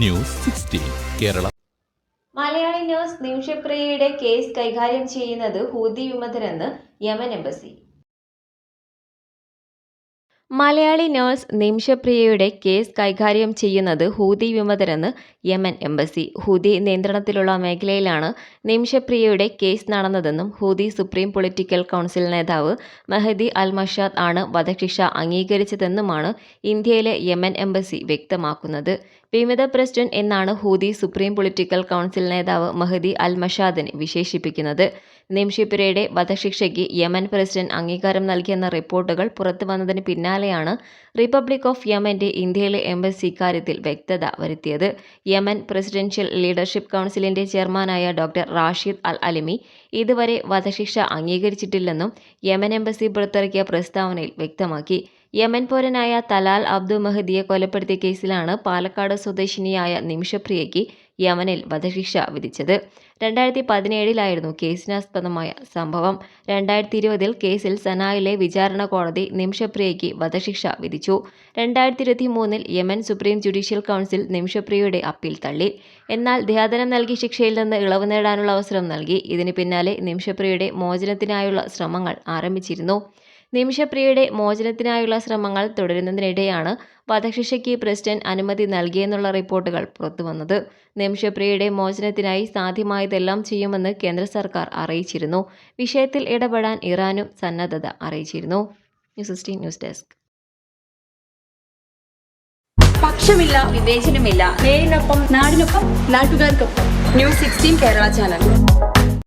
News sixteen Kerala. Malayali news നിമിഷപ്രിയയുടെ case കൈകാര്യം ചെയ്യുന്നത് ഹൂതി വിമതരെന്ന് യമൻ എംബസി. മലയാളി നഴ്സ് നിമിഷപ്രിയയുടെ കേസ് കൈകാര്യം ചെയ്യുന്നത് ഹൂതി വിമതരെന്ന് യമൻ എംബസി. ഹൂതി നിയന്ത്രണത്തിലുള്ള മേഖലയിലാണ് നിമിഷപ്രിയയുടെ കേസ് നടന്നതെന്നും ഹൂതി സുപ്രീം പൊളിറ്റിക്കൽ കൗൺസിൽ നേതാവ് മെഹദി അൽ മഷാദ് ആണ് വധശിക്ഷ അംഗീകരിച്ചതെന്നുമാണ് ഇന്ത്യയിലെ യമൻ എംബസി വ്യക്തമാക്കുന്നത്. വിമത പ്രസിഡന്റ് എന്നാണ് ഹൂതി സുപ്രീം പൊളിറ്റിക്കൽ കൗൺസിൽ നേതാവ് മെഹദി അൽ മഷാദിനെ വിശേഷിപ്പിക്കുന്നത്. നിംഷിപ്പിരയുടെ വധശിക്ഷയ്ക്ക് യമൻ പ്രസിഡന്റ് അംഗീകാരം നൽകിയെന്ന റിപ്പോർട്ടുകൾ പുറത്തുവന്നതിന് പിന്നാലെയാണ് റിപ്പബ്ലിക് ഓഫ് യമന്റെ ഇന്ത്യയിലെ എംബസി ഇക്കാര്യത്തിൽ വ്യക്തത വരുത്തിയത്. യമൻ പ്രസിഡൻഷ്യൽ ലീഡർഷിപ്പ് കൗൺസിലിന്റെ ചെയർമാനായ ഡോക്ടർ റാഷിദ് അൽ അലിമി ഇതുവരെ വധശിക്ഷ അംഗീകരിച്ചിട്ടില്ലെന്നും യമൻ എംബസി പുറത്തിറക്കിയ പ്രസ്താവനയിൽ വ്യക്തമാക്കി. യമൻ പൗരനായ തലാൽ അബ്ദു മഹദിയെ കൊലപ്പെടുത്തിയ കേസിലാണ് പാലക്കാട് സ്വദേശിനിയായ നിമിഷപ്രിയയ്ക്ക് യമനിൽ വധശിക്ഷ വിധിച്ചത്. രണ്ടായിരത്തി പതിനേഴിലായിരുന്നു കേസിനാസ്പദമായ സംഭവം. രണ്ടായിരത്തി ഇരുപതിൽ കേസിൽ സനായിലെ വിചാരണ കോടതി നിമിഷപ്രിയയ്ക്ക് വധശിക്ഷ വിധിച്ചു. രണ്ടായിരത്തി ഇരുപത്തി മൂന്നിൽ യമൻ സുപ്രീം ജുഡീഷ്യൽ കൗൺസിൽ നിമിഷപ്രിയയുടെ അപ്പീൽ തള്ളി. എന്നാൽ ദേഹാദനം നൽകി ശിക്ഷയിൽ നിന്ന് ഇളവ് നേടാനുള്ള അവസരം നൽകി. ഇതിന് പിന്നാലെ നിമിഷപ്രിയയുടെ മോചനത്തിനായുള്ള ശ്രമങ്ങൾ ആരംഭിച്ചിരുന്നു. നിമിഷപ്രിയയുടെ മോചനത്തിനായുള്ള ശ്രമങ്ങൾ തുടരുന്നതിനിടെയാണ് വധശിക്ഷയ്ക്ക് പ്രസിഡന്റ് അനുമതി നൽകിയെന്നുള്ള റിപ്പോർട്ടുകൾ പുറത്തുവന്നത്. നിമിഷപ്രിയയുടെ മോചനത്തിനായി സാധ്യമായതെല്ലാം ചെയ്യുമെന്ന് കേന്ദ്ര സർക്കാർ അറിയിച്ചിരുന്നു. വിഷയത്തിൽ ഇടപെടാൻ ഇറാനും സന്നദ്ധത അറിയിച്ചിരുന്നു. News sixteen news desk. പക്ഷമില്ല വിവേചനമില്ല. നേരിനൊപ്പം നാടിനൊപ്പം നാട്ടുകാർക്കൊപ്പം. News sixteen Kerala channel.